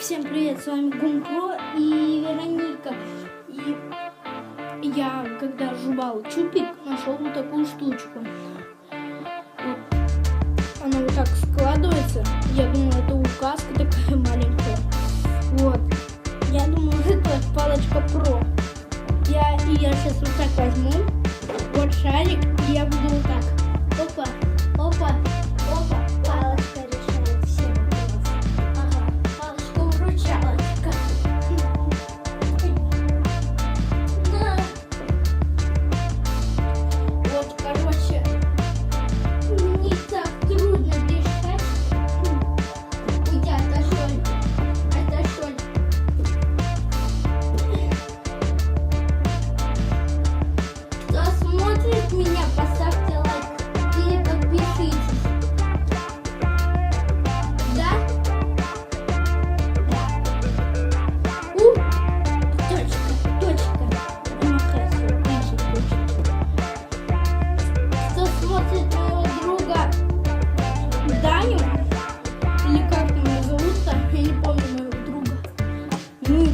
Всем привет, с вами Гумпро и Вероника. И я, когда жевал чупик, нашел вот такую штучку. Ну,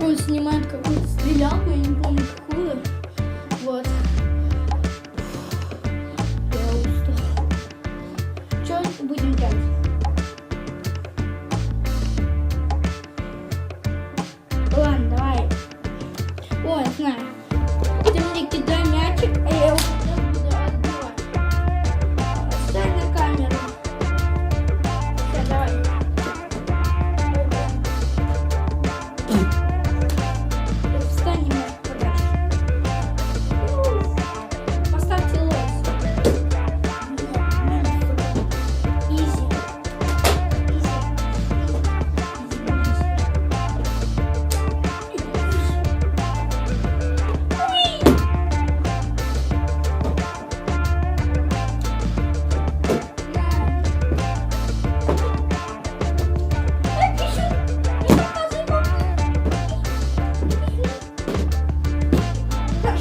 он снимает какую-то стрелялку, я не помню какую. Вот. Я устал. Что будем делать? Ладно, давай. Ой, знаю.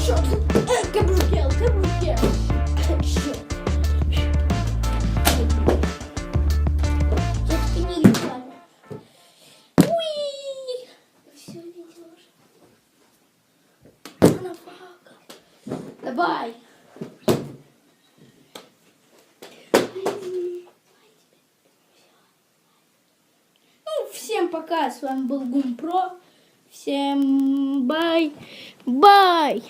Хорошо. Кабрукел, кабрукел. Хорошо. Я так не рисовала. Уи! Все видела уже. Она плакала. Давай. Ну, всем пока. С вами был Гумпро. Всем бай. Бай.